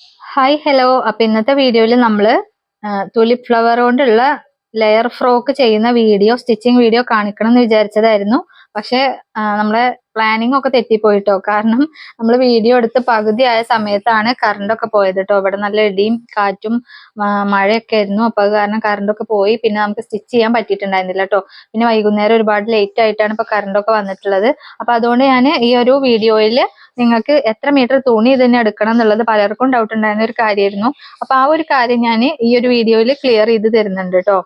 Hi hello അപ്പൊ ഇന്നത്തെ വീഡിയോയിൽ നമ്മൾ തുലിപ് ഫ്ലവർ കൊണ്ടുള്ള ലെയർ ഫ്രോക്ക് ചെയ്യുന്ന വീഡിയോ സ്റ്റിച്ചിങ് വീഡിയോ കാണിക്കണം എന്ന് വിചാരിച്ചതായിരുന്നു. പക്ഷെ നമ്മളെ പ്ലാനിങ് ഒക്കെ തെറ്റിപ്പോയിട്ടോ? കാരണം നമ്മൾ വീഡിയോ എടുത്ത് പകുതിയായ സമയത്താണ് കറണ്ട് ഒക്കെ പോയത് കേട്ടോ ഇവിടെ നല്ല ഇടിയും കാറ്റും മഴയൊക്കെ ആയിരുന്നു. അപ്പൊ അത് കാരണം കറണ്ട് ഒക്കെ പോയി. പിന്നെ നമുക്ക് സ്റ്റിച്ച് ചെയ്യാൻ പറ്റിയിട്ടുണ്ടായിരുന്നില്ല കേട്ടോ പിന്നെ വൈകുന്നേരം ഒരുപാട് ലേറ്റ് ആയിട്ടാണ് ഇപ്പൊ കറണ്ട് ഒക്കെ വന്നിട്ടുള്ളത്. അപ്പൊ അതുകൊണ്ട് ഞാൻ ഈ ഒരു വീഡിയോയിൽ നിങ്ങൾക്ക് എത്ര മീറ്റർ തുണി ഇതിന് എടുക്കണം എന്നുള്ളത് പലർക്കും ഡൗട്ട് ഉണ്ടായിരുന്ന ഒരു കാര്യമായിരുന്നു. അപ്പൊ ആ ഒരു കാര്യം ഞാൻ ഈ ഒരു വീഡിയോയിൽ ക്ലിയർ ചെയ്ത് തരുന്നുണ്ട് കേട്ടോ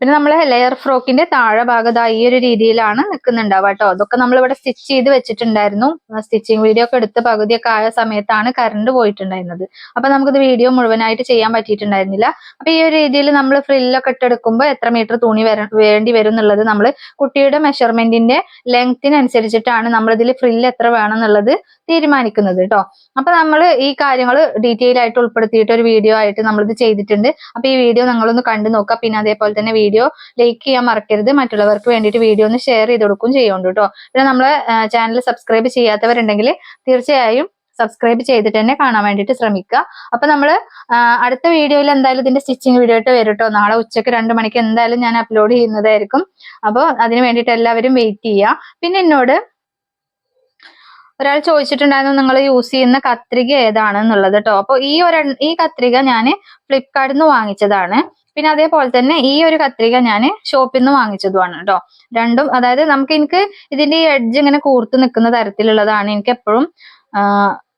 പിന്നെ നമ്മളെ ലെയർ ഫ്രോക്കിന്റെ താഴെ ഭാഗത്ത് ഈ ഒരു രീതിയിലാണ് നിൽക്കുന്നുണ്ടാവുക കേട്ടോ. അതൊക്കെ നമ്മൾ ഇവിടെ സ്റ്റിച്ച് ചെയ്ത് വെച്ചിട്ടുണ്ടായിരുന്നു. സ്റ്റിച്ചിങ് വീഡിയോ ഒക്കെ എടുത്ത് പകുതിയൊക്കെ ആയ സമയത്താണ് കറണ്ട് പോയിട്ടുണ്ടായിരുന്നത്. അപ്പൊ നമുക്കിത് വീഡിയോ മുഴുവനായിട്ട് ചെയ്യാൻ പറ്റിയിട്ടുണ്ടായിരുന്നില്ല. അപ്പൊ ഈ ഒരു രീതിയിൽ നമ്മൾ ഫ്രില്ലൊക്കെ ഇട്ടെടുക്കുമ്പോൾ എത്ര മീറ്റർ തുണി വേണ്ടി വരും എന്നുള്ളത് നമ്മൾ കുട്ടിയുടെ മെഷർമെന്റിന്റെ ലെങ്തിനനുസരിച്ചിട്ടാണ് നമ്മൾ ഇതിൽ ഫ്രില്ല് എത്ര വേണം എന്നുള്ളത് തീരുമാനിക്കുന്നത് കേട്ടോ. അപ്പൊ നമ്മൾ ഈ കാര്യങ്ങൾ ഡീറ്റെയിൽ ആയിട്ട് ഉൾപ്പെടുത്തിയിട്ട് ഒരു വീഡിയോ ആയിട്ട് നമ്മളിത് ചെയ്തിട്ടുണ്ട്. അപ്പൊ ഈ വീഡിയോ നിങ്ങളൊന്ന് കണ്ടു നോക്കുക. പിന്നെ അതേപോലെ തന്നെ വീഡിയോ ലൈക്ക് ചെയ്യാൻ മറക്കരുത്. മറ്റുള്ളവർക്ക് വേണ്ടിയിട്ട് വീഡിയോ ഒന്ന് ഷെയർ ചെയ്ത് കൊടുക്കും ചെയ്യുന്നുണ്ട് കേട്ടോ പിന്നെ നമ്മളെ ചാനൽ സബ്സ്ക്രൈബ് ചെയ്യാത്തവരുണ്ടെങ്കിൽ തീർച്ചയായും സബ്സ്ക്രൈബ് ചെയ്തിട്ട് തന്നെ കാണാൻ വേണ്ടിയിട്ട് ശ്രമിക്കുക. അപ്പൊ നമ്മൾ അടുത്ത വീഡിയോയിൽ എന്തായാലും ഇതിന്റെ സ്റ്റിച്ചിങ് വീഡിയോ ആയിട്ട് വരും കേട്ടോ നാളെ ഉച്ചയ്ക്ക് രണ്ട് മണിക്ക് എന്തായാലും ഞാൻ അപ്ലോഡ് ചെയ്യുന്നതായിരിക്കും. അപ്പോൾ അതിന് വേണ്ടിയിട്ട് എല്ലാവരും വെയിറ്റ് ചെയ്യുക. പിന്നെ എന്നോട് ഒരാൾ ചോദിച്ചിട്ടുണ്ടായിരുന്നു നിങ്ങൾ യൂസ് ചെയ്യുന്ന കത്രിക ഏതാണെന്നുള്ളത് കേട്ടോ അപ്പോൾ ഈ ഒരു ഈ കത്രിക ഞാൻ ഫ്ലിപ്കാർട്ടിൽ നിന്ന് വാങ്ങിച്ചതാണ്. പിന്നെ അതേപോലെ തന്നെ ഈ ഒരു കത്രിക ഞാൻ ഷോപ്പിൽ നിന്ന് വാങ്ങിച്ചതുമാണ് കേട്ടോ രണ്ടും അതായത് നമുക്ക് എനിക്ക് ഇതിന്റെ ഈ എഡ്ജ് ഇങ്ങനെ കൂർത്ത് നിൽക്കുന്ന തരത്തിലുള്ളതാണ് എനിക്ക് എപ്പോഴും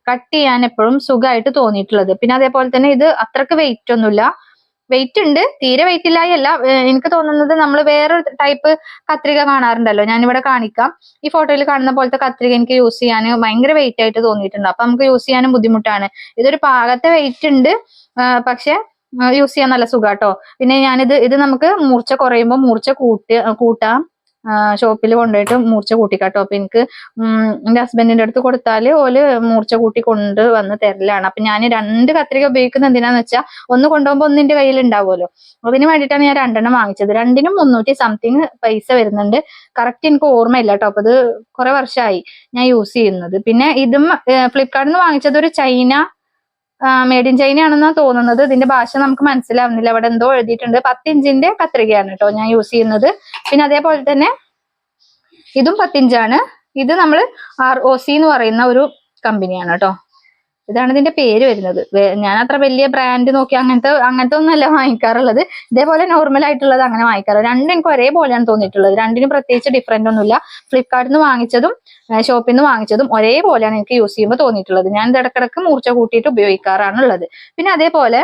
കട്ട് ചെയ്യാൻ എപ്പോഴും സുഖമായിട്ട് തോന്നിയിട്ടുള്ളത്. പിന്നെ അതേപോലെ തന്നെ ഇത് അത്രയ്ക്ക് വെയിറ്റ് ഒന്നുമില്ല. വെയിറ്റ് ഉണ്ട്. തീരെ വെയിറ്റ് ഇല്ലായല്ല എനിക്ക് തോന്നുന്നത് നമ്മൾ വേറൊരു ടൈപ്പ് കത്രിക കാണാറുണ്ടല്ലോ. ഞാനിവിടെ കാണിക്കാം. ഈ ഫോട്ടോയിൽ കാണുന്ന പോലത്തെ കത്രിക എനിക്ക് യൂസ് ചെയ്യാൻ ഭയങ്കര വെയിറ്റ് ആയിട്ട് തോന്നിയിട്ടുണ്ട്. അപ്പൊ നമുക്ക് യൂസ് ചെയ്യാനും ബുദ്ധിമുട്ടാണ്. ഇതൊരു പാകത്തെ വെയിറ്റ് ഉണ്ട്. പക്ഷെ യൂസ് ചെയ്യാൻ നല്ല സുഖാട്ടോ. പിന്നെ ഞാനിത് ഇത് നമുക്ക് മൂർച്ച കുറയുമ്പോൾ മൂർച്ച കൂട്ടി കൂട്ടാം. ഷോപ്പിൽ കൊണ്ടുപോയിട്ട് മൂർച്ച കൂട്ടിക്കാട്ടോ. അപ്പൊ എനിക്ക് എന്റെ ഹസ്ബൻഡിന്റെ അടുത്ത് കൊടുത്താൽ ഓൽ മൂർച്ച കൂട്ടി കൊണ്ട് വന്ന് തരലാണ്. അപ്പൊ ഞാൻ രണ്ട് കത്രിക ഉപയോഗിക്കുന്ന എന്തിനാന്ന് വെച്ചാൽ ഒന്ന് കൊണ്ടുപോകുമ്പോൾ ഒന്നിന്റെ കയ്യിൽ ഉണ്ടാവുമല്ലോ അതിന് വേണ്ടിയിട്ടാണ് ഞാൻ രണ്ടെണ്ണം വാങ്ങിച്ചത്. രണ്ടിനും മുന്നൂറ്റി സംതിങ് പൈസ വരുന്നുണ്ട്. കറക്റ്റ് എനിക്ക് ഓർമ്മയില്ല കേട്ടോ അപ്പൊ അത് കുറെ വർഷമായി ഞാൻ യൂസ് ചെയ്യുന്നത്. പിന്നെ ഇതും ഫ്ലിപ്കാർട്ടിൽ നിന്ന് വാങ്ങിച്ചത് ഒരു ചൈന മേഡ് ഇൻ ചൈന ആണെന്നാണ് തോന്നുന്നത്. ഇതിന്റെ ഭാഷ നമുക്ക് മനസ്സിലാവുന്നില്ല. അവിടെ എന്തോ എഴുതിയിട്ടുണ്ട്. പത്ത് ഇഞ്ചിന്റെ കത്രികയാണ് കേട്ടോ ഞാൻ യൂസ് ചെയ്യുന്നത്. പിന്നെ അതേപോലെ തന്നെ ഇതും പത്തിഞ്ചാണ് ഇത് നമ്മൾ ആർ ഒ സി എന്ന് പറയുന്ന ഒരു കമ്പനിയാണ് കേട്ടോ ഇതാണ് ഇതിന്റെ പേര് വരുന്നത്. ഞാൻ അത്ര വലിയ ബ്രാൻഡ് നോക്കി അങ്ങനത്തെ അങ്ങനത്തെ ഒന്നല്ല വാങ്ങിക്കാറുള്ളത്. ഇതേപോലെ നോർമൽ ആയിട്ടുള്ളത് അങ്ങനെ വാങ്ങിക്കാറ്. രണ്ടും എനിക്ക് ഒരേപോലെയാണ് തോന്നിയിട്ടുള്ളത്. രണ്ടിനും പ്രത്യേകിച്ച് ഡിഫറെന്റ് ഒന്നുമില്ല. ഫ്ലിപ്കാർട്ടിൽ നിന്ന് വാങ്ങിച്ചതും ഷോപ്പിൽ നിന്ന് വാങ്ങിച്ചതും ഒരേപോലെയാണ് എനിക്ക് യൂസ് ചെയ്യുമ്പോൾ തോന്നിയിട്ടുള്ളത്. ഞാൻ ഇടക്കിടക്ക് മൂർച്ച കൂട്ടിയിട്ട് ഉപയോഗിക്കാറാണ് ഉള്ളത് പിന്നെ അതേപോലെ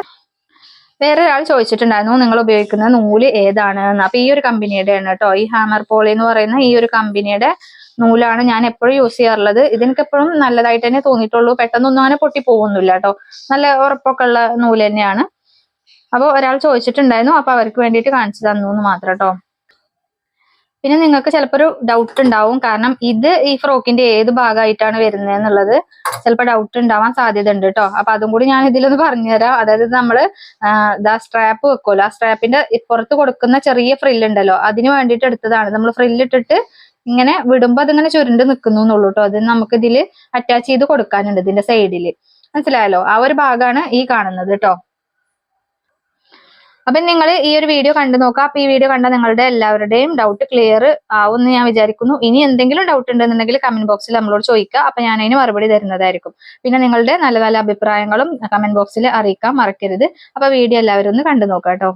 വേറെ ഒരാൾ ചോദിച്ചിട്ടുണ്ടായിരുന്നു നിങ്ങൾ ഉപയോഗിക്കുന്ന നൂൽ ഏതാണ്? അപ്പൊ ഈ ഒരു കമ്പനിയുടെ ആണ് കേട്ടോ. ഈ ഹാമർ പോളി എന്ന് പറയുന്ന ഈ ഒരു കമ്പനിയുടെ നൂലാണ് ഞാൻ എപ്പോഴും യൂസ് ചെയ്യാറുള്ളത്. ഇതിനൊക്കെ എപ്പോഴും നല്ലതായിട്ട് തന്നെ തോന്നിയിട്ടുള്ളൂ. പെട്ടെന്നൊന്നും അങ്ങനെ പൊട്ടി പോകുന്നില്ല കേട്ടോ. നല്ല ഉറപ്പൊക്കെ ഉള്ള നൂൽ തന്നെയാണ്. അപ്പോൾ ഒരാൾ ചോദിച്ചിട്ടുണ്ടായിരുന്നു. അപ്പൊ അവർക്ക് വേണ്ടിയിട്ട് കാണിച്ചു തന്നു എന്ന് മാത്രം കേട്ടോ. പിന്നെ നിങ്ങൾക്ക് ചിലപ്പോൾ ഒരു ഡൗട്ട് ഉണ്ടാവും. കാരണം ഇത് ഈ ഫ്രോക്കിന്റെ ഏത് ഭാഗമായിട്ടാണ് വരുന്നത് എന്നുള്ളത് ചിലപ്പോൾ ഡൗട്ട് ഉണ്ടാവാൻ സാധ്യത ഉണ്ട് കേട്ടോ. അപ്പൊ അതും കൂടി ഞാൻ ഇതിലൊന്ന് പറഞ്ഞുതരാം അതായത് നമ്മൾ ഇതാ സ്ട്രാപ്പ് വെക്കുമല്ലോ ആ സ്ട്രാപ്പിന്റെ ഇപ്പുറത്ത് കൊടുക്കുന്ന ചെറിയ ഫ്രില്ല് ഉണ്ടല്ലോ. അതിന് വേണ്ടിയിട്ട് എടുത്തതാണ്. നമ്മൾ ഫ്രില്ല് ഇട്ടിട്ട് ഇങ്ങനെ വിടുമ്പോ അതിങ്ങനെ ചുരുണ്ട് നിൽക്കുന്നു എന്നുള്ളൂ കേട്ടോ അത് നമുക്ക് ഇതിൽ അറ്റാച്ച് ചെയ്ത് കൊടുക്കാനുണ്ട് ഇതിന്റെ സൈഡിൽ മനസ്സിലായല്ലോ? ആ ഒരു ഭാഗമാണ് ഈ കാണുന്നത് കേട്ടോ അപ്പൊ നിങ്ങൾ ഈ ഒരു വീഡിയോ കണ്ടു നോക്കുക. അപ്പൊ ഈ വീഡിയോ കണ്ട നിങ്ങളുടെ എല്ലാവരുടെയും ഡൗട്ട് ക്ലിയർ ആവുമെന്ന് ഞാൻ വിചാരിക്കുന്നു. ഇനി എന്തെങ്കിലും ഡൗട്ട് ഉണ്ടെന്നുണ്ടെങ്കിൽ കമന്റ് ബോക്സിൽ നമ്മളോട് ചോദിക്കുക. അപ്പൊ ഞാൻ അതിന് മറുപടി തരുന്നതായിരിക്കും. പിന്നെ നിങ്ങളുടെ നല്ല നല്ല അഭിപ്രായങ്ങളും കമന്റ് ബോക്സിൽ അറിയിക്കാൻ മറക്കരുത്. അപ്പൊ വീഡിയോ എല്ലാവരും ഒന്ന് കണ്ടു നോക്കാം കേട്ടോ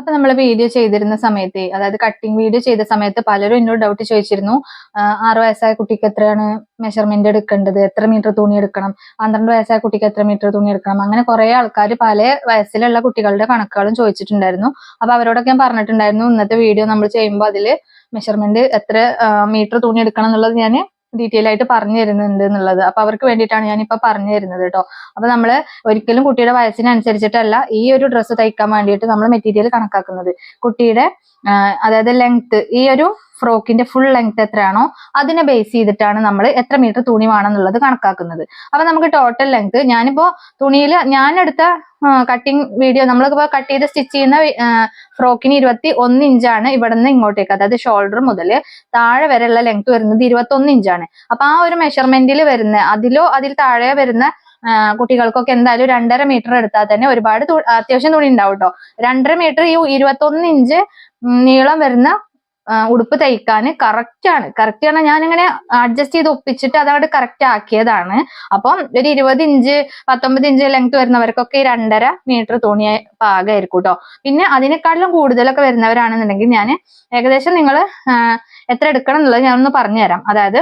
അപ്പൊ നമ്മൾ വീഡിയോ ചെയ്തിരുന്ന സമയത്ത് അതായത് കട്ടിങ് വീഡിയോ ചെയ്ത സമയത്ത് പലരും എന്നോട് ഡൗട്ട് ചോദിച്ചിരുന്നു. ആറ് വയസ്സായ കുട്ടിക്ക് എത്രയാണ് മെഷർമെന്റ് എടുക്കേണ്ടത്? എത്ര മീറ്റർ തുണി എടുക്കണം? പന്ത്രണ്ട് വയസ്സായ കുട്ടിക്ക് എത്ര മീറ്റർ തുണി എടുക്കണം? അങ്ങനെ കുറെ ആൾക്കാർ പല വയസ്സിലുള്ള കുട്ടികളുടെ കണക്കുകളും ചോദിച്ചിട്ടുണ്ടായിരുന്നു. അപ്പൊ അവരോടൊക്കെ ഞാൻ പറഞ്ഞിട്ടുണ്ടായിരുന്നു ഇന്നത്തെ വീഡിയോ നമ്മൾ ചെയ്യുമ്പോൾ അതിൽ മെഷർമെന്റ് എത്ര മീറ്റർ തുണി എടുക്കണം എന്നുള്ളത് ഞാൻ ഡീറ്റെയിൽ ആയിട്ട് പറഞ്ഞു തരുന്നുണ്ട് എന്നുള്ളത്. അപ്പൊ അവർക്ക് വേണ്ടിയിട്ടാണ് ഞാൻ ഇപ്പൊ പറഞ്ഞു തരുന്നത് കേട്ടോ അപ്പൊ നമ്മൾ ഒരിക്കലും കുട്ടിയുടെ വയസ്സിനനുസരിച്ചിട്ടല്ല ഈ ഒരു ഡ്രസ്സ് തയ്ക്കാൻ വേണ്ടിയിട്ട് നമ്മൾ മെറ്റീരിയൽ കണക്കാക്കുന്നത്. കുട്ടിയുടെ അതായത് ലെങ്ത് ഈ ഒരു ഫ്രോക്കിന്റെ ഫുൾ ലെങ്ത് എത്രയാണോ അതിനെ ബേസ് ചെയ്തിട്ടാണ് നമ്മൾ എത്ര മീറ്റർ തുണി വേണമെന്നുള്ളത് കണക്കാക്കുന്നത്. അപ്പൊ നമുക്ക് ടോട്ടൽ ലെങ്ത് ഞാനിപ്പോ തുണിയിൽ ഞാൻ എടുത്ത കട്ടിങ് വീഡിയോ നമ്മളിപ്പോ കട്ട് ചെയ്ത് സ്റ്റിച്ച് ചെയ്യുന്ന ഫ്രോക്കിന് ഇരുപത്തി ഒന്ന് ഇഞ്ചാണ് ഇവിടെ നിന്ന് ഇങ്ങോട്ടേക്ക്. അതായത് ഷോൾഡർ മുതൽ താഴെ വരെയുള്ള ലെങ്ത് വരുന്നത് ഇരുപത്തി ഒന്ന് ഇഞ്ചാണ് അപ്പൊ ആ ഒരു മെഷർമെന്റിൽ വരുന്ന അതിലോ അതിൽ താഴെ വരുന്ന കുട്ടികൾക്കൊക്കെ എന്തായാലും രണ്ടര മീറ്റർ എടുത്താൽ തന്നെ ഒരുപാട് അത്യാവശ്യം തുണി ഉണ്ടാവും കേട്ടോ രണ്ടര മീറ്റർ ഈ ഇരുപത്തൊന്ന് ഇഞ്ച് നീളം വരുന്ന ഉടുപ്പ് തയ്ക്കാൻ കറക്റ്റ് ആണ്. കറക്റ്റ് ആണ് ഞാൻ ഇങ്ങനെ അഡ്ജസ്റ്റ് ചെയ്ത് ഒപ്പിച്ചിട്ട് അതവിടെ കറക്റ്റ് ആക്കിയതാണ്. അപ്പം ഒരു ഇരുപത് ഇഞ്ച് പത്തൊമ്പത് ഇഞ്ച് ലെങ്ത് വരുന്നവർക്കൊക്കെ രണ്ടര മീറ്റർ തുണി പാകമായിരിക്കും കേട്ടോ പിന്നെ അതിനേക്കാളും കൂടുതലൊക്കെ വരുന്നവരാണെന്നുണ്ടെങ്കിൽ ഞാൻ ഏകദേശം നിങ്ങൾ എത്ര എടുക്കണം എന്നുള്ളത് ഞാനൊന്ന് പറഞ്ഞുതരാം. അതായത്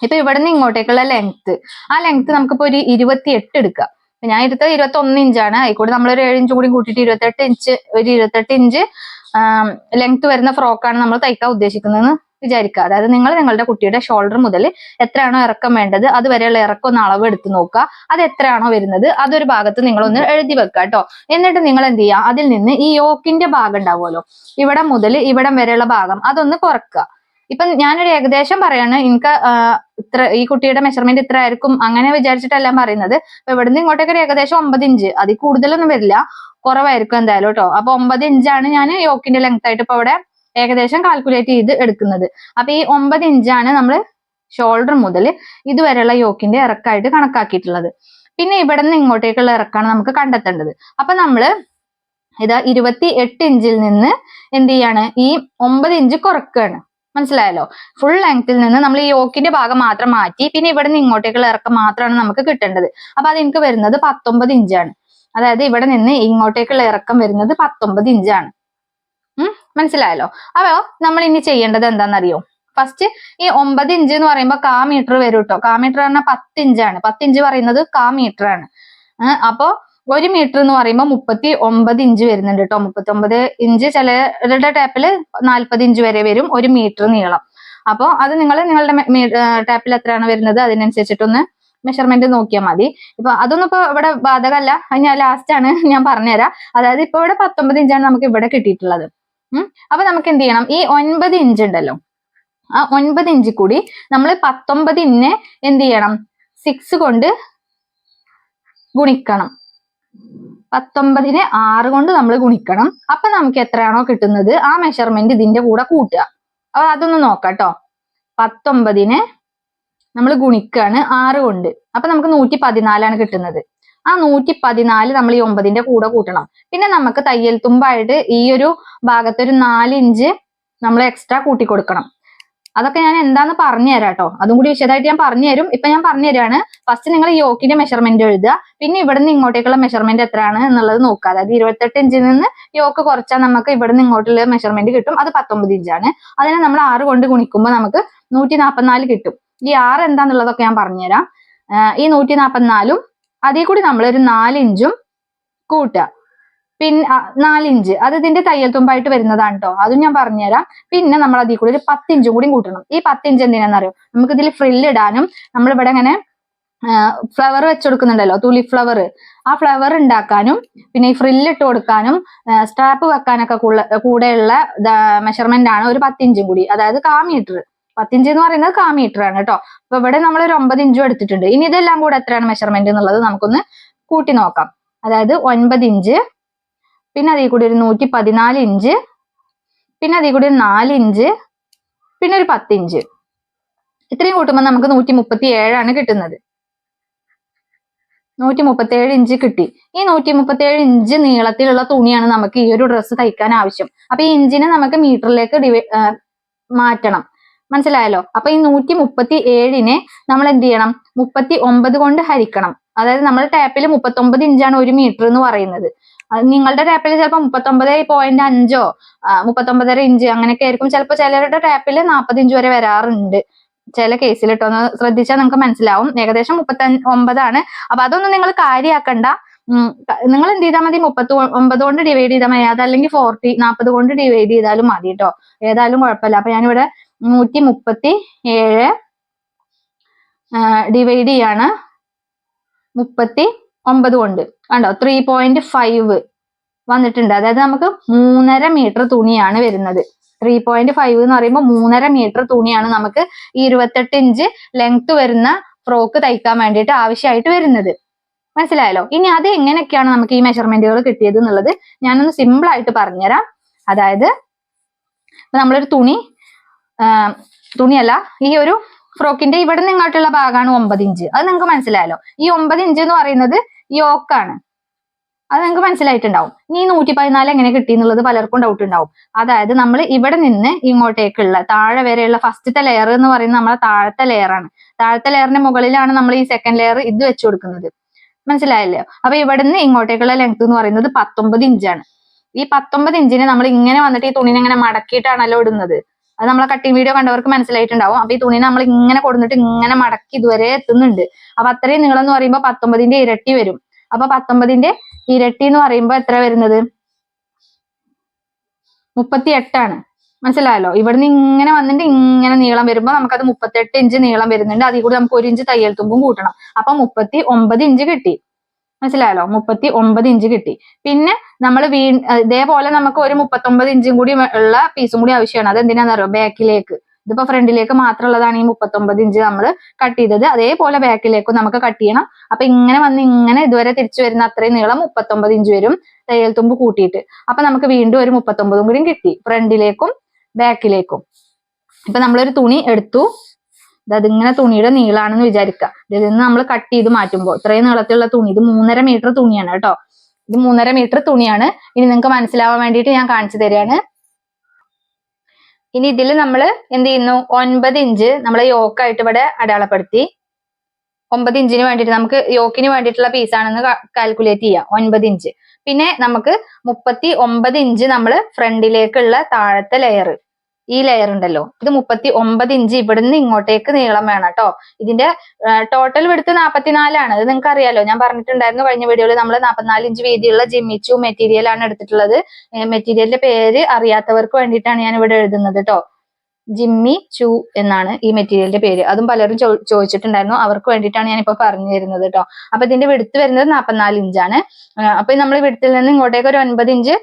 ഇപ്പൊ ഇവിടെ നിന്ന് ഇങ്ങോട്ടേക്കുള്ള ലെങ്ത് ആ ലെങ്ത് നമുക്കിപ്പോ ഒരു ഇരുപത്തി എട്ട് എടുക്കാം ഞാൻ എടുത്തത് ഇരുപത്തി ഒന്ന് ഇഞ്ചാണ്. ആയിക്കോട്ടെ നമ്മൾ ഒരു ഏഴ് ഇഞ്ച് കൂടി കൂട്ടിയിട്ട് ഇരുപത്തെട്ട് ഇഞ്ച് ഒരു ഇരുപത്തെട്ട് ഇഞ്ച് ലെങ്ത് വരുന്ന ഫ്രോക്കാണ് നമ്മൾ തയ്ക്കാൻ ഉദ്ദേശിക്കുന്നതെന്ന് വിചാരിക്കുക. അതായത് നിങ്ങൾ നിങ്ങളുടെ കുട്ടിയുടെ ഷോൾഡർ മുതൽ എത്രയാണോ ഇറക്കം വേണ്ടത് അതുവരെയുള്ള ഇറക്കം ഒന്ന് അളവ് എടുത്ത് നോക്കുക. അത് എത്രയാണോ വരുന്നത് അതൊരു ഭാഗത്ത് നിങ്ങളൊന്ന് എഴുതി വെക്കുക കേട്ടോ. എന്നിട്ട് നിങ്ങൾ എന്ത് ചെയ്യുക? അതിൽ നിന്ന് ഈ യോക്കിന്റെ ഭാഗം ഉണ്ടാവുമല്ലോ. ഇവിടെ മുതൽ ഇവിടം വരെയുള്ള ഭാഗം അതൊന്ന് കുറക്കുക. ഇപ്പൊ ഞാനൊരു ഏകദേശം പറയാണ്. എനിക്ക് ഇത്ര ഈ കുട്ടിയുടെ മെഷർമെന്റ് ഇത്ര ആയിരിക്കും അങ്ങനെ വിചാരിച്ചിട്ടല്ല പറയുന്നത്. അപ്പൊ ഇവിടുന്ന് ഇങ്ങോട്ടേക്ക് ഒരു ഏകദേശം ഒമ്പത് ഇഞ്ച്. അതിൽ കൂടുതലൊന്നും വരില്ല. കുറവായിരിക്കും എന്തായാലും കേട്ടോ. അപ്പൊ ഒമ്പത് ഇഞ്ചാണ് ഞാൻ യോക്കിന്റെ ലെങ്ത് ആയിട്ട് ഇപ്പൊ ഇവിടെ ഏകദേശം കാൽക്കുലേറ്റ് ചെയ്ത് എടുക്കുന്നത്. അപ്പൊ ഈ ഒമ്പത് ഇഞ്ചാണ് നമ്മൾ ഷോൾഡർ മുതൽ ഇതുവരെയുള്ള യോക്കിന്റെ ഇറക്കായിട്ട് കണക്കാക്കിയിട്ടുള്ളത്. പിന്നെ ഇവിടെ നിന്ന് ഇങ്ങോട്ടേക്കുള്ള ഇറക്കാണ് നമുക്ക് കണ്ടെത്തേണ്ടത്. അപ്പൊ നമ്മൾ ഇതാ ഇരുപത്തി എട്ട് ഇഞ്ചിൽ നിന്ന് എന്ത് ചെയ്യാണ്? ഈ ഒമ്പത് ഇഞ്ച് കുറക്കുകയാണ് മനസ്സിലായല്ലോ? ഫുൾ ലെങ്ത്തിൽ നിന്ന് നമ്മൾ ഈ യോക്കിന്റെ ഭാഗം മാത്രം മാറ്റി പിന്നെ ഇവിടെ നിന്ന് ഇങ്ങോട്ടേക്കുള്ള ഇറക്കം മാത്രമാണ് നമുക്ക് കിട്ടേണ്ടത്. അപ്പൊ അത് എനിക്ക് വരുന്നത് പത്തൊമ്പത് ഇഞ്ചാണ് അതായത് ഇവിടെ നിന്ന് ഇങ്ങോട്ടേക്കുള്ള ഇറക്കം വരുന്നത് പത്തൊമ്പത് ഇഞ്ചാണ് ഉം? മനസ്സിലായല്ലോ? അപ്പോൾ നമ്മൾ ഇനി ചെയ്യേണ്ടത് എന്താണെന്നറിയോ? ഫസ്റ്റ് ഈ ഒമ്പത് ഇഞ്ച് എന്ന് പറയുമ്പോൾ കാ മീറ്റർ വരും കേട്ടോ. കാ മീറ്റർ പറഞ്ഞാൽ പത്ത് ഇഞ്ചാണ് പത്ത് ഇഞ്ച് പറയുന്നത് കാ മീറ്റർ ആണ്. അപ്പോ ഒരു മീറ്റർ എന്ന് പറയുമ്പോൾ മുപ്പത്തി ഒമ്പത് ഇഞ്ച് വരുന്നുണ്ട് കേട്ടോ മുപ്പത്തി ഒമ്പത് ഇഞ്ച് ചിലരുടെ ടാപ്പിൽ നാൽപ്പത് ഇഞ്ച് വരെ വരും ഒരു മീറ്റർ നീളം. അപ്പോൾ അത് നിങ്ങൾ നിങ്ങളുടെ ടാപ്പിൽ എത്രയാണ് വരുന്നത്? അതിനനുസരിച്ചിട്ടൊന്ന് മെഷർമെന്റ് നോക്കിയാൽ മതി. ഇപ്പൊ അതൊന്നും ഇപ്പൊ ഇവിടെ ബാധകമല്ല. ഞാൻ ലാസ്റ്റ് ആണ് ഞാൻ പറഞ്ഞുതരാം. അതായത് ഇപ്പൊ ഇവിടെ പത്തൊമ്പത് ഇഞ്ചാണ് നമുക്ക് ഇവിടെ കിട്ടിയിട്ടുള്ളത്. അപ്പൊ നമുക്ക് എന്ത് ചെയ്യണം? ഈ ഒൻപത് ഇഞ്ച് ഉണ്ടല്ലോ. ആ ഒൻപത് ഇഞ്ച് കൂടി നമ്മൾ പത്തൊമ്പതിനെ എന്ത് ചെയ്യണം? സിക്സ് കൊണ്ട് ഗുണിക്കണം. പത്തൊമ്പതിനെ ആറ് കൊണ്ട് നമ്മൾ ഗുണിക്കണം. അപ്പൊ നമുക്ക് എത്രയാണോ കിട്ടുന്നത്? ആ മെഷർമെന്റ് ഇതിന്റെ കൂടെ കൂട്ടുക. അപ്പൊ അതൊന്ന് നോക്കാം കേട്ടോ പത്തൊമ്പതിനെ നമ്മൾ ഗുണിക്കാണ് ആറ് കൊണ്ട്. അപ്പൊ നമുക്ക് നൂറ്റി പതിനാലാണ് കിട്ടുന്നത്. ആ നൂറ്റി പതിനാല് നമ്മൾ ഈ ഒമ്പതിന്റെ കൂടെ കൂട്ടണം. പിന്നെ നമുക്ക് തയ്യൽ തുമ്പായിട്ട് ഈ ഒരു ഭാഗത്തൊരു ഒരു നാല് ഇഞ്ച് നമ്മൾ എക്സ്ട്രാ കൂട്ടി കൊടുക്കണം അതൊക്കെ ഞാൻ എന്താന്ന് പറഞ്ഞു തരാം കേട്ടോ അതും കൂടി വിശദമായിട്ട് ഞാൻ പറഞ്ഞു തരും ഇപ്പൊ ഞാൻ പറഞ്ഞു തരാണ് ഫസ്റ്റ് നിങ്ങൾ യോക്കിന്റെ മെഷർമെന്റ് എഴുതുക. പിന്നെ ഇവിടെ നിന്ന് ഇങ്ങോട്ടേക്കുള്ള മെഷർമെന്റ് എത്രയാണ് എന്നുള്ളത് നോക്കുക. അതായത് ഇരുപത്തെട്ട് ഇഞ്ചിൽ നിന്ന് യോക്ക് കുറച്ചാൽ നമുക്ക് ഇവിടെ നിന്ന് ഇങ്ങോട്ടുള്ള മെഷർമെന്റ് കിട്ടും. അത് പത്തൊമ്പത് ഇഞ്ചാണ് അതിനെ നമ്മൾ ആറ് കൊണ്ട് ഗുണിക്കുമ്പോൾ നമുക്ക് നൂറ്റി നാൽപ്പത്തിനാല് കിട്ടും. ഈ ആറ് എന്താന്നുള്ളതൊക്കെ ഞാൻ പറഞ്ഞുതരാം. ഈ നൂറ്റി നാൽപ്പത്തിനാലും അതിൽ കൂടി നമ്മൾ ഒരു നാലിഞ്ചും കൂട്ടുക. പിന്നെ നാലിഞ്ച്. അത് ഇതിന്റെ തയ്യൽ തുമ്പായിട്ട് വരുന്നതാണ് കേട്ടോ അതും ഞാൻ പറഞ്ഞുതരാം. പിന്നെ നമ്മൾ അതിൽ കൂടി ഒരു പത്തിഞ്ച് കൂടി കൂട്ടണം. ഈ പത്തിഞ്ച് എന്തിനാണെന്നറിയോ? നമുക്ക് ഇതിൽ ഫ്രില്ല് ഇടാനും നമ്മൾ ഇവിടെ ഇങ്ങനെ ഫ്ലവർ വെച്ചുകൊടുക്കുന്നുണ്ടല്ലോ തുളി ഫ്ലവർ ആ ഫ്ലവർ ഉണ്ടാക്കാനും പിന്നെ ഈ ഫ്രില്ല് ഇട്ട് കൊടുക്കാനും സ്ട്രാപ്പ് വെക്കാനൊക്കെ കൂടെയുള്ള മെഷർമെന്റ് ആണ് ഒരു പത്ത് ഇഞ്ചും കൂടി. അതായത് കാമീറ്റർ പത്തിഞ്ച് എന്ന് പറയുന്നത് കാ മീറ്റർ ആണ് കേട്ടോ അപ്പൊ ഇവിടെ നമ്മൾ ഒരു ഒമ്പത് ഇഞ്ചും എടുത്തിട്ടുണ്ട്. ഇനി ഇതെല്ലാം കൂടെ എത്രയാണ് മെഷർമെന്റ് എന്നുള്ളത് നമുക്കൊന്ന് കൂട്ടി നോക്കാം. അതായത് ഒൻപത് ഇഞ്ച് പിന്നെ അതിൽ കൂടി ഒരു നൂറ്റി പതിനാല് ഇഞ്ച്. പിന്നെ അതിൽ കൂടി നാല് ഇഞ്ച്. പിന്നെ ഒരു പത്ത് ഇഞ്ച്. ഇത്രയും കൂട്ടുമ്പോൾ നമുക്ക് നൂറ്റി മുപ്പത്തി ഏഴാണ് കിട്ടുന്നത്. നൂറ്റി മുപ്പത്തി ഏഴ് ഇഞ്ച് കിട്ടി. ഈ നൂറ്റി മുപ്പത്തി ഏഴ് ഇഞ്ച് നീളത്തിലുള്ള തുണിയാണ് നമുക്ക് ഈ ഒരു ഡ്രസ്സ് തയ്ക്കാൻ ആവശ്യം. അപ്പൊ ഈ ഇഞ്ചിനെ നമുക്ക് മീറ്ററിലേക്ക് ഡിവൈ മാറ്റണം. മനസ്സിലായല്ലോ? അപ്പൊ ഈ നൂറ്റി മുപ്പത്തി ഏഴിനെ നമ്മൾ എന്ത് ചെയ്യണം? മുപ്പത്തി ഒമ്പത് കൊണ്ട് ഹരിക്കണം. അതായത് നമ്മൾ ടാപ്പിൽ മുപ്പത്തി ഒമ്പത് ഇഞ്ചാണ് ഒരു മീറ്റർ എന്ന് പറയുന്നത്. നിങ്ങളുടെ ടാപ്പിൽ ചിലപ്പോൾ മുപ്പത്തൊമ്പത് പോയിന്റ് അഞ്ചോ മുപ്പത്തൊമ്പതര ഇഞ്ച് അങ്ങനെയൊക്കെ ആയിരിക്കും. ചിലപ്പോൾ ചിലരുടെ ടാപ്പിൽ നാൽപ്പത് ഇഞ്ച് വരെ വരാറുണ്ട്. ചില കേസിൽ കേട്ടോ ഒന്ന് ശ്രദ്ധിച്ചാൽ നിങ്ങൾക്ക് മനസ്സിലാവും. ഏകദേശം മുപ്പത്തി ഒമ്പതാണ്. അപ്പൊ അതൊന്നും നിങ്ങൾ കാര്യമാക്കണ്ട നിങ്ങൾ എന്ത് ചെയ്താൽ മതി? മുപ്പത്തി ഒമ്പത് കൊണ്ട് ഡിവൈഡ് ചെയ്താൽ മതി. അതല്ലെങ്കിൽ ഫോർട്ടി നാൽപ്പത് കൊണ്ട് ഡിവൈഡ് ചെയ്താലും മതി കേട്ടോ ഏതായാലും കുഴപ്പമില്ല. അപ്പൊ ഞാനിവിടെ നൂറ്റി മുപ്പത്തി ഏഴ് ഡിവൈഡ് ചെയ്യാണ്. മുപ്പത്തി ഒമ്പത് കൊണ്ട്. കണ്ടോ? ത്രീ പോയിന്റ് ഫൈവ് വന്നിട്ടുണ്ട്. അതായത് നമുക്ക് മൂന്നര മീറ്റർ തുണിയാണ് വരുന്നത്. ത്രീ പോയിന്റ് ഫൈവ് എന്ന് പറയുമ്പോൾ മൂന്നര മീറ്റർ തുണിയാണ് നമുക്ക് ഈ ഇരുപത്തെട്ട് ഇഞ്ച് ലെങ്ത് വരുന്ന ഫ്രോക്ക് തയ്ക്കാൻ വേണ്ടിയിട്ട് ആവശ്യമായിട്ട് വരുന്നത്. മനസ്സിലായല്ലോ? ഇനി അത് എങ്ങനെയൊക്കെയാണ് നമുക്ക് ഈ മെഷർമെന്റുകൾ കിട്ടിയത് എന്നുള്ളത് ഞാനൊന്ന് സിമ്പിൾ ആയിട്ട് പറഞ്ഞുതരാം. അതായത് നമ്മളൊരു തുണി തുണിയല്ല ഈ ഒരു ഫ്രോക്കിന്റെ ഇവിടെ നിന്ന് ഇങ്ങോട്ടുള്ള ഭാഗമാണ് ഒമ്പത് ഇഞ്ച് അത് നിങ്ങൾക്ക് മനസ്സിലായല്ലോ? ഈ ഒമ്പത് ഇഞ്ച് എന്ന് പറയുന്നത് യോക്കാണ് അത് നിങ്ങൾക്ക് മനസ്സിലായിട്ടുണ്ടാവും. ഇനി നൂറ്റി പതിനാല് എങ്ങനെ കിട്ടി എന്നുള്ളത് പലർക്കും ഡൗട്ട് ഉണ്ടാവും. അതായത് നമ്മൾ ഇവിടെ നിന്ന് ഇങ്ങോട്ടേക്കുള്ള താഴെ വരെയുള്ള ഫസ്റ്റത്തെ ലെയർ എന്ന് പറയുന്നത് നമ്മളെ താഴത്തെ ലെയർ ആണ്. താഴത്തെ ലെയറിന്റെ മുകളിലാണ് നമ്മൾ ഈ സെക്കൻഡ് ലെയർ ഇത് വെച്ച് കൊടുക്കുന്നത്. മനസ്സിലായല്ലോ? അപ്പൊ ഇവിടുന്ന് ഇങ്ങോട്ടേക്കുള്ള ലെങ്ത് എന്ന് പറയുന്നത് പത്തൊമ്പത് ഇഞ്ചാണ്. ഈ പത്തൊമ്പത് ഇഞ്ചിനെ നമ്മൾ ഇങ്ങനെ വന്നിട്ട് ഈ തുണിനെ ഇങ്ങനെ മടക്കിയിട്ടാണല്ലോ ഇടുന്നത്. അത് നമ്മളെ കട്ടിങ് വീഡിയോ കണ്ടവർക്ക് മനസ്സിലായിട്ടുണ്ടാവും. അപ്പൊ ഈ തുണി നമ്മൾ ഇങ്ങനെ കൊടുത്തിട്ട് ഇങ്ങനെ മടക്കി ഇതുവരെ എത്തുന്നുണ്ട്. അപ്പൊ അത്രയും നീളം എന്ന് പറയുമ്പോൾ പത്തൊമ്പതിന്റെ ഇരട്ടി വരും. അപ്പൊ പത്തൊമ്പതിന്റെ ഇരട്ടി എന്ന് പറയുമ്പോൾ എത്ര വരുന്നത്? മുപ്പത്തി എട്ടാണ് മനസ്സിലായല്ലോ? ഇവിടുന്ന് ഇങ്ങനെ വന്നിട്ട് ഇങ്ങനെ നീളം വരുമ്പോൾ നമുക്കത് മുപ്പത്തെട്ട് ഇഞ്ച് നീളം വരുന്നുണ്ട്. അതിൽ കൂടി നമുക്ക് ഒരു ഇഞ്ച് തയ്യൽ തുമ്പും കൂട്ടണം. അപ്പൊ മുപ്പത്തി ഒമ്പത് ഇഞ്ച് കിട്ടി. മനസ്സിലായല്ലോ? മുപ്പത്തി ഒമ്പത് ഇഞ്ച് കിട്ടി. പിന്നെ നമ്മൾ വീ ഇതേപോലെ നമുക്ക് ഒരു മുപ്പത്തൊമ്പത് ഇഞ്ചും കൂടി ഉള്ള പീസും കൂടി ആവശ്യമാണ്. അത് എന്തിനാണെന്നറിയോ ബാക്കിലേക്ക് ഇതിപ്പോ ഫ്രണ്ടിലേക്ക് മാത്രമുള്ളതാണ് ഈ മുപ്പത്തൊമ്പത് ഇഞ്ച് നമ്മൾ കട്ട് ചെയ്തത്. അതേപോലെ ബാക്കിലേക്കും നമുക്ക് കട്ട് ചെയ്യണം. അപ്പൊ ഇങ്ങനെ വന്ന് ഇങ്ങനെ ഇതുവരെ തിരിച്ചു വരുന്ന അത്രയും നീളം മുപ്പത്തൊമ്പത് ഇഞ്ച് വരും. തയ്യൽ തുമ്പ് കൂട്ടിയിട്ട്. അപ്പൊ നമുക്ക് വീണ്ടും ഒരു മുപ്പത്തൊമ്പതും കൂടിയും കിട്ടി. ഫ്രണ്ടിലേക്കും ബാക്കിലേക്കും ഇപ്പൊ നമ്മളൊരു തുണി എടുത്തു. ഇത് ഇങ്ങനെ തുണിയുടെ നീളാണെന്ന് വിചാരിക്കുക ഇതിൽ നിന്ന് നമ്മൾ കട്ട് ചെയ്ത് മാറ്റുമ്പോൾ ഇത്രയും നീളത്തിലുള്ള തുണി ഇത് മൂന്നര മീറ്റർ തുണിയാണ് കേട്ടോ. ഇത് മൂന്നര മീറ്റർ തുണിയാണ്. ഇനി നിങ്ങൾക്ക് മനസ്സിലാവാൻ വേണ്ടിയിട്ട് ഞാൻ കാണിച്ചു തരികയാണ് ഇനി ഇതിൽ നമ്മൾ എന്ത് ചെയ്യുന്നു? ഒൻപത് ഇഞ്ച് നമ്മൾ യോക്കായിട്ട് ഇവിടെ അടയാളപ്പെടുത്തി. ഒമ്പത് ഇഞ്ചിന് വേണ്ടിയിട്ട് നമുക്ക് യോക്കിന് വേണ്ടിയിട്ടുള്ള പീസാണെന്ന് കാൽക്കുലേറ്റ് ചെയ്യാം. ഒൻപത് ഇഞ്ച്. പിന്നെ നമുക്ക് മുപ്പത്തി ഒമ്പത് ഇഞ്ച് നമ്മൾ ഫ്രണ്ടിലേക്കുള്ള താഴത്തെ ലെയർ ഈ ലെയർ ഉണ്ടല്ലോ. ഇത് മുപ്പത്തി ഒമ്പത് ഇഞ്ച് ഇവിടുന്ന് ഇങ്ങോട്ടേക്ക് നീളം വേണം കേട്ടോ. ഇതിന്റെ ടോട്ടൽ വെടുത്ത് നാപ്പത്തിനാലാണ് അത് നിങ്ങൾക്ക് അറിയാലോ. ഞാൻ പറഞ്ഞിട്ടുണ്ടായിരുന്നു കഴിഞ്ഞ വീഡിയോയിൽ നമ്മൾ നാൽപ്പത്തിനാല് ഇഞ്ച് വീതിയുള്ള ജിമ്മിച്ചു മെറ്റീരിയൽ ആണ് എടുത്തിട്ടുള്ളത്. മെറ്റീരിയലിന്റെ പേര് അറിയാത്തവർക്ക് വേണ്ടിയിട്ടാണ് ഞാൻ ഇവിടെ എഴുതുന്നത് കേട്ടോ. ജിമ്മി ചു എന്നാണ് ഈ മെറ്റീരിയലിന്റെ പേര്. അതും പലരും ചോദിച്ചിട്ടുണ്ടായിരുന്നു. അവർക്ക് വേണ്ടിയിട്ടാണ് ഞാൻ ഇപ്പൊ പറഞ്ഞു തരുന്നത് കേട്ടോ. അപ്പൊ ഇതിന്റെ വെടുത്ത് വരുന്നത് നാൽപ്പത്തിനാല് ഇഞ്ചാണ്. അപ്പൊ നമ്മൾ വെടുത്തിൽ നിന്ന് ഇങ്ങോട്ടേക്ക് ഒരു ഒൻപത് ഇഞ്ച്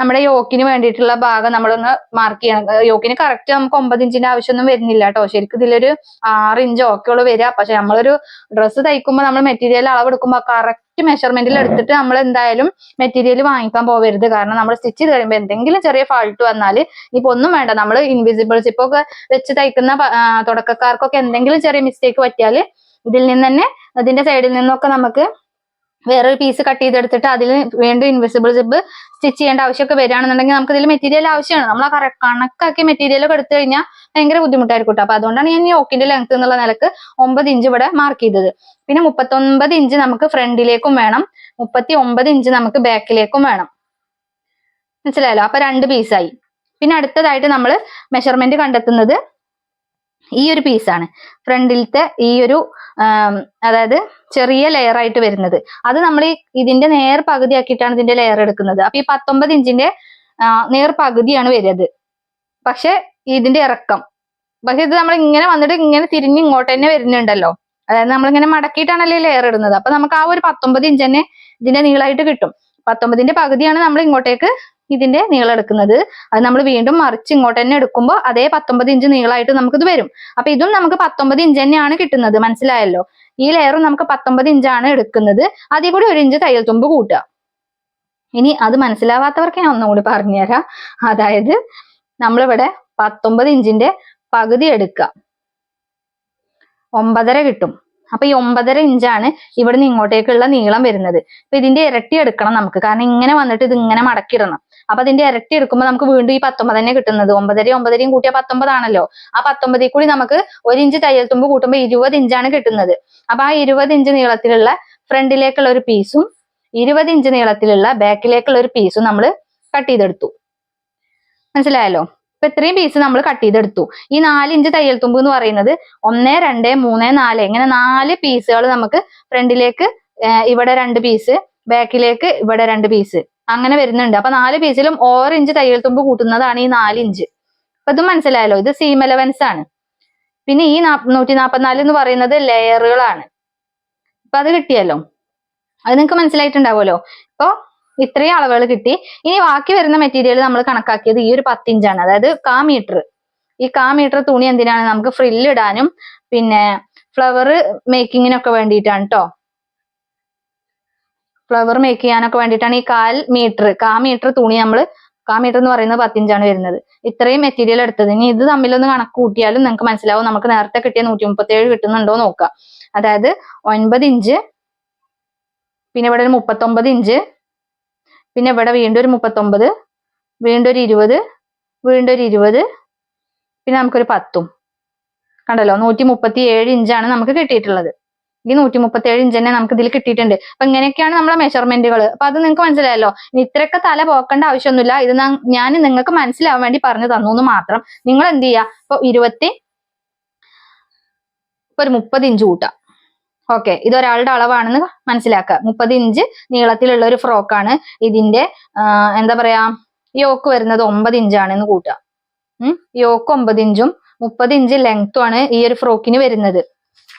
നമ്മുടെ യോക്കിന് വേണ്ടിയിട്ടുള്ള ഭാഗം നമ്മളൊന്ന് മാർക്ക് ചെയ്യണം. യോക്കിന് കറക്റ്റ് നമുക്ക് ഒമ്പത് ഇഞ്ചിന്റെ ആവശ്യമൊന്നും വരുന്നില്ല കേട്ടോ. ശരിക്കും ഇതിലൊരു ആറ് ഇഞ്ച് ഒക്കെ ഉള്ളു വരിക. പക്ഷെ നമ്മളൊരു ഡ്രസ്സ് തയ്ക്കുമ്പോൾ നമ്മൾ മെറ്റീരിയൽ അളവെടുക്കുമ്പോൾ കറക്റ്റ് മെഷർമെന്റിൽ എടുത്തിട്ട് നമ്മൾ എന്തായാലും മെറ്റീരിയൽ വാങ്ങിക്കാൻ പോകരുത് കാരണം നമ്മൾ സ്റ്റിച്ച് ചെയ്ത് കഴിയുമ്പോൾ എന്തെങ്കിലും ചെറിയ ഫാൾട്ട് വന്നാൽ ഇപ്പൊ ഒന്നും വേണ്ട. നമ്മൾ ഇൻവിസിബിൾ സിപ്പ് ഒക്കെ വെച്ച് തയ്ക്കുന്ന തുടക്കക്കാർക്കൊക്കെ എന്തെങ്കിലും ചെറിയ മിസ്റ്റേക്ക് പറ്റിയാൽ ഇതിൽ നിന്ന് തന്നെ അതിന്റെ സൈഡിൽ നിന്നൊക്കെ നമുക്ക് വേറൊരു പീസ് കട്ട് ചെയ്തെടുത്തിട്ട് അതിൽ വീണ്ടും ഇൻവിസിബിൾ സിബ് സ്റ്റിച്ച് ചെയ്യേണ്ട ആവശ്യമൊക്കെ വരികയാണെന്നുണ്ടെങ്കിൽ നമുക്ക് ഇതിൽ മെറ്റീരിയൽ ആവശ്യമാണ്. നമ്മൾ ആ കണക്കാക്കി മെറ്റീരിയൽ എടുത്തു കഴിഞ്ഞാൽ ഭയങ്കര ബുദ്ധിമുട്ടായിരിക്കും അപ്പൊ അതുകൊണ്ടാണ് ഞാൻ ഈ ഓക്കിന്റെ ലെങ്ത് എന്നുള്ള നിലയ്ക്ക് ഒമ്പത് ഇഞ്ച് ഇവിടെ മാർക്ക് ചെയ്തത്. പിന്നെ മുപ്പത്തൊൻപത് ഇഞ്ച് നമുക്ക് ഫ്രണ്ടിലേക്കും വേണം. മുപ്പത്തി ഒമ്പത് ഇഞ്ച് നമുക്ക് ബാക്കിലേക്കും വേണം. മനസ്സിലായല്ലോ? അപ്പൊ രണ്ട് പീസായി പിന്നെ അടുത്തതായിട്ട് നമ്മൾ മെഷർമെന്റ് കണ്ടെത്തുന്നത് ഈ ഒരു പീസാണ് ഫ്രണ്ടിലത്തെ ഈ ഒരു അതായത് ചെറിയ ലെയർ ആയിട്ട് വരുന്നത്. അത് നമ്മൾ ഇതിന്റെ നേർ പകുതി ആക്കിയിട്ടാണ് ഇതിന്റെ ലെയർ എടുക്കുന്നത്. അപ്പൊ ഈ പത്തൊമ്പത് ഇഞ്ചിന്റെ നേർ പകുതിയാണ് വരുന്നത് പക്ഷെ ഇതിന്റെ ഇറക്കം. പക്ഷെ ഇത് നമ്മൾ ഇങ്ങനെ വന്നിട്ട് ഇങ്ങനെ തിരിഞ്ഞ് ഇങ്ങോട്ട് തന്നെ വരുന്നുണ്ടല്ലോ. അതായത് നമ്മളിങ്ങനെ മടക്കിയിട്ടാണല്ലേ ലെയർ ഇടുന്നത്. അപ്പൊ നമുക്ക് ആ ഒരു പത്തൊമ്പത് ഇഞ്ച് തന്നെ ഇതിന്റെ നീളമായിട്ട് കിട്ടും. പത്തൊമ്പതിന്റെ പകുതിയാണ് നമ്മൾ ഇങ്ങോട്ടേക്ക് ഇതിന്റെ നീളം എടുക്കുന്നത്. അത് നമ്മൾ വീണ്ടും മറിച്ച് ഇങ്ങോട്ട് തന്നെ എടുക്കുമ്പോൾ അതേ പത്തൊമ്പത് ഇഞ്ച് നീളമായിട്ട് നമുക്കിത് വരും. അപ്പൊ ഇതും നമുക്ക് പത്തൊമ്പത് ഇഞ്ച് തന്നെയാണ് കിട്ടുന്നത്. മനസ്സിലായല്ലോ? ഈ ലെയറും നമുക്ക് പത്തൊമ്പത് ഇഞ്ചാണ് എടുക്കുന്നത്. അതിൽ കൂടി ഒരു ഇഞ്ച് തയ്യൽ തുമ്പ് കൂട്ടുക. ഇനി അത് മനസ്സിലാവാത്തവർക്ക് ഞാൻ ഒന്നുകൂടി പറഞ്ഞുതരാം. അതായത് നമ്മളിവിടെ പത്തൊമ്പത് ഇഞ്ചിന്റെ പകുതി എടുക്കുക. ഒമ്പതര കിട്ടും. അപ്പൊ ഈ ഒമ്പതര ഇഞ്ചാണ് ഇവിടുന്ന് ഇങ്ങോട്ടേക്കുള്ള നീളം വരുന്നത്. അപ്പൊ ഇതിന്റെ ഇരട്ടി എടുക്കണം നമുക്ക്. കാരണം ഇങ്ങനെ വന്നിട്ട് ഇത് ഇങ്ങനെ മടക്കിടണം അപ്പൊ അതിന്റെ ഇരട്ടി എടുക്കുമ്പോൾ നമുക്ക് വീണ്ടും ഈ പത്തൊമ്പത് തന്നെ കിട്ടുന്നത്. ഒമ്പതരയും ഒമ്പതരയും കൂട്ടിയ പത്തൊമ്പതാണല്ലോ. ആ പത്തൊമ്പതിൽ കൂടി നമുക്ക് ഒരു ഇഞ്ച് തയ്യൽ തുമ്പ് കൂട്ടുമ്പോൾ ഇരുപത് ഇഞ്ചാണ് കിട്ടുന്നത്. അപ്പൊ ആ ഇരുപത് ഇഞ്ച് നീളത്തിലുള്ള ഫ്രണ്ടിലേക്കുള്ള ഒരു പീസും ഇരുപത് ഇഞ്ച് നീളത്തിലുള്ള ബാക്കിലേക്കുള്ള ഒരു പീസും നമ്മൾ കട്ട് ചെയ്തെടുത്തു. മനസ്സിലായല്ലോ? ഇപ്പൊ ഇത്രയും പീസ് നമ്മൾ കട്ട് ചെയ്തെടുത്തു. ഈ നാല് ഇഞ്ച് തയ്യൽ തുമ്പ് എന്ന് പറയുന്നത് ഒന്ന് രണ്ട് മൂന്ന് നാല് ഇങ്ങനെ നാല് പീസുകൾ നമുക്ക് ഫ്രണ്ടിലേക്ക് ഇവിടെ രണ്ട് പീസ് ബാക്കിലേക്ക് ഇവിടെ രണ്ട് പീസ് അങ്ങനെ വരുന്നുണ്ട്. അപ്പൊ നാല് പീസിലും ഓരോ ഇഞ്ച് തയ്യൽ തുമ്പ് കൂട്ടുന്നതാണ് ഈ നാല് ഇഞ്ച്. അപ്പൊ ഇത് മനസ്സിലായല്ലോ? ഇത് സീം അലവൻസ് ആണ്. പിന്നെ ഈ നൂറ്റി നാപ്പത്തിനാല് എന്ന് പറയുന്നത് ലെയറുകളാണ് അപ്പൊ അത് കിട്ടിയല്ലോ? അത് നിങ്ങൾക്ക് മനസ്സിലായിട്ടുണ്ടാവുമല്ലോ? ഇപ്പൊ ഇത്രയും അളവുകൾ കിട്ടി. ഇനി ബാക്കി വരുന്ന മെറ്റീരിയൽ നമ്മൾ കണക്കാക്കിയത് ഈ ഒരു പത്തിഞ്ചാണ് അതായത് കാ മീറ്റർ ഈ കാ മീറ്റർ തുണി എന്തിനാണ്? നമുക്ക് ഫ്രില്ലിടാനും പിന്നെ ഫ്ലവർ മേക്കിങ്ങിനൊക്കെ വേണ്ടിയിട്ടാണ് കേട്ടോ ഫ്ലവർ മേക്ക് ചെയ്യാനൊക്കെ വേണ്ടിയിട്ടാണ് ഈ കാൽ മീറ്റർ കാ മീറ്റർ തുണി നമ്മൾ കാ മീറ്റർ എന്ന് പറയുന്നത് പത്തിഞ്ചാണ് വരുന്നത്. ഇത്രയും മെറ്റീരിയൽ എടുത്തത്. ഇനി ഇത് തമ്മിലൊന്ന് കണക്ക് കൂട്ടിയാലും നിങ്ങൾക്ക് മനസ്സിലാവും. നമുക്ക് നേരത്തെ കിട്ടിയ നൂറ്റി മുപ്പത്തി ഏഴ് കിട്ടുന്നുണ്ടോ നോക്കാം. അതായത് ഒൻപത് ഇഞ്ച് പിന്നെ ഇവിടെ ഒരു മുപ്പത്തൊമ്പത് ഇഞ്ച് പിന്നെ ഇവിടെ വീണ്ടും ഒരു മുപ്പത്തൊമ്പത് വീണ്ടും ഒരു ഇരുപത് വീണ്ടും ഒരു ഇരുപത് പിന്നെ നമുക്കൊരു പത്തും. കണ്ടല്ലോ? നൂറ്റി മുപ്പത്തി ഏഴ് ഇഞ്ചാണ് നമുക്ക് കിട്ടിയിട്ടുള്ളത്. ഈ നൂറ്റി മുപ്പത്തി ഏഴ് ഇഞ്ച് തന്നെ നമുക്ക് ഇതിൽ കിട്ടിയിട്ടുണ്ട്. അപ്പൊ ഇങ്ങനെയൊക്കെയാണ് നമ്മളെ മെഷർമെന്റുകൾ അപ്പൊ അത് നിങ്ങൾക്ക് മനസ്സിലായല്ലോ? ഇത്രയൊക്കെ തല പോക്കേണ്ട ആവശ്യമൊന്നുമില്ല. ഇത് ഞാൻ നിങ്ങൾക്ക് മനസ്സിലാവാൻ വേണ്ടി പറഞ്ഞു തന്നു എന്ന് മാത്രം നിങ്ങൾ എന്ത് ചെയ്യുക ഇപ്പൊ ഇരുപത്തി ഇപ്പൊ ഒരു മുപ്പത് ഇഞ്ച് കൂട്ടാം. ഓക്കെ. ഇത് ഒരാളുടെ അളവാണെന്ന് മനസ്സിലാക്കുക. മുപ്പത് ഇഞ്ച് നീളത്തിലുള്ള ഒരു ഫ്രോക്കാണ് ഇതിന്റെ എന്താ പറയാ യോക്ക് വരുന്നത് ഒമ്പത് ഇഞ്ചാണെന്ന് കൂട്ടുക യോക്ക് ഒമ്പത് ഇഞ്ചും മുപ്പത് ഇഞ്ച് ലെങ്ത്തും ആണ് ഈ ഒരു ഫ്രോക്കിന് വരുന്നത്.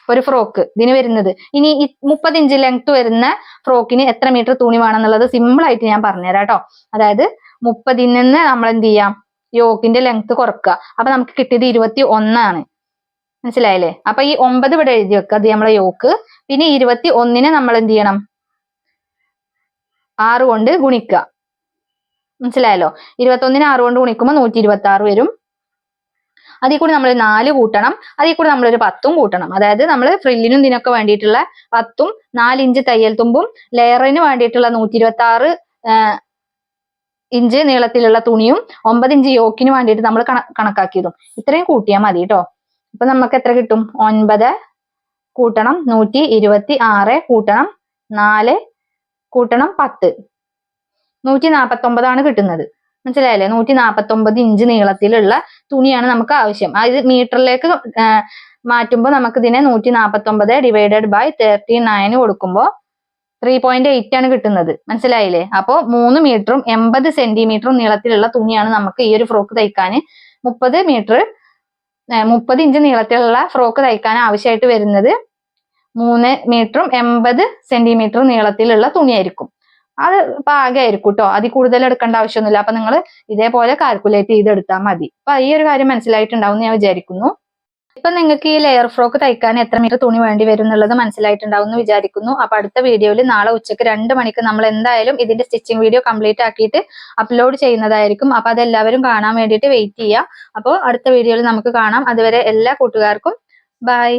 ഒരു ഫ്രോക്ക് ഇതിന് വരുന്നത്. ഇനി മുപ്പത് ഇഞ്ച് ലെങ്ത് വരുന്ന ഫ്രോക്കിന് എത്ര മീറ്റർ തുണി വേണം എന്നുള്ളത് സിമ്പിൾ ആയിട്ട് ഞാൻ പറഞ്ഞുതരാം കേട്ടോ അതായത് മുപ്പതിൽ നിന്ന് നമ്മൾ എന്ത് ചെയ്യാം? യോക്കിന്റെ ലെങ്ത് കുറക്കുക. അപ്പൊ നമുക്ക് കിട്ടിയത് ഇരുപത്തി ഒന്നാണ് മനസ്സിലായില്ലേ? അപ്പൊ ഈ ഒമ്പത് ഇവിടെ എഴുതി വെക്കുക. അത് നമ്മളെ യോക്ക്. പിന്നെ ഇരുപത്തി ഒന്നിനെ നമ്മൾ എന്ത് ചെയ്യണം? ആറ് കൊണ്ട് ഗുണിക്കുക. മനസ്സിലായല്ലോ? ഇരുപത്തി ഒന്നിന് ആറ് കൊണ്ട് ഗുണിക്കുമ്പോൾ നൂറ്റി ഇരുപത്തി ആറ് വരും. അതിൽ കൂടി നമ്മൾ നാല് കൂട്ടണം. അതിൽ കൂടി നമ്മളൊരു പത്തും കൂട്ടണം. അതായത് നമ്മൾ ഫ്രില്ലിനും ഇതിനൊക്കെ വേണ്ടിയിട്ടുള്ള പത്തും ഇഞ്ച് തയ്യൽ തുമ്പും ലെയറിന് വേണ്ടിയിട്ടുള്ള നൂറ്റി ഇരുപത്തി ആറ് ഇഞ്ച് നീളത്തിലുള്ള തുണിയും ഒമ്പത് ഇഞ്ച് യോക്കിന് വേണ്ടിയിട്ട് നമ്മൾ കണക്കാക്കിയതും. ഇത്രയും കൂട്ടിയാൽ മതി കേട്ടോ അപ്പൊ നമുക്ക് എത്ര കിട്ടും? ഒൻപത് കൂട്ടണം നൂറ്റി ഇരുപത്തി ആറ് കൂട്ടണം നാല് കൂട്ടണം പത്ത്. നൂറ്റി ഒമ്പതാണ് കിട്ടുന്നത്. മനസ്സിലായല്ലേ? നൂറ്റി നാപ്പത്തി ഒമ്പത് ഇഞ്ച് നീളത്തിലുള്ള തുണിയാണ് നമുക്ക് ആവശ്യം. അത് മീറ്ററിലേക്ക് മാറ്റുമ്പോൾ നമുക്ക് ഇതിനെ നൂറ്റി നാപ്പത്തി ഒമ്പത് ഡിവൈഡഡ് ബൈ തേർട്ടി നയൻ കൊടുക്കുമ്പോൾ ത്രീ പോയിന്റ് എയ്റ്റ് ആണ് കിട്ടുന്നത്. മനസ്സിലായില്ലേ? അപ്പോൾ മൂന്ന് മീറ്ററും എൺപത് സെന്റിമീറ്ററും നീളത്തിലുള്ള തുണിയാണ് നമുക്ക് ഈ ഒരു ഫ്രോക്ക് തയ്ക്കാൻ മുപ്പത് മീറ്റർ മുപ്പത് ഇഞ്ച് നീളത്തിലുള്ള ഫ്രോക്ക് തയ്ക്കാൻ ആവശ്യമായിട്ട് വരുന്നത് മൂന്ന് മീറ്ററും എൺപത് സെന്റിമീറ്ററും നീളത്തിലുള്ള തുണിയായിരിക്കും. അത് പാകമായിരിക്കും കേട്ടോ അതിൽ കൂടുതൽ എടുക്കേണ്ട ആവശ്യമൊന്നുമില്ല. അപ്പൊ നിങ്ങൾ ഇതേപോലെ കാൽക്കുലേറ്റ് ചെയ്തെടുത്താൽ മതി. അപ്പൊ ഈ ഒരു കാര്യം മനസ്സിലായിട്ടുണ്ടാവും ഞാൻ വിചാരിക്കുന്നു. ഇപ്പൊ നിങ്ങൾക്ക് ഈ ലെയർ ഫ്രോക്ക് തയ്ക്കാൻ എത്ര മീറ്റർ തുണി വേണ്ടി വരും എന്നുള്ളത് മനസ്സിലായിട്ടുണ്ടാവും എന്ന് വിചാരിക്കുന്നു. അപ്പൊ അടുത്ത വീഡിയോയിൽ നാളെ ഉച്ചയ്ക്ക് രണ്ട് മണിക്ക് നമ്മൾ എന്തായാലും ഇതിന്റെ സ്റ്റിച്ചിങ് വീഡിയോ കംപ്ലീറ്റ് ആക്കിയിട്ട് അപ്ലോഡ് ചെയ്യുന്നതായിരിക്കും. അപ്പൊ അതെല്ലാവരും കാണാൻ വേണ്ടിയിട്ട് വെയിറ്റ് ചെയ്യുക അപ്പോൾ അടുത്ത വീഡിയോയിൽ നമുക്ക് കാണാം. അതുവരെ എല്ലാ കൂട്ടുകാർക്കും ബൈ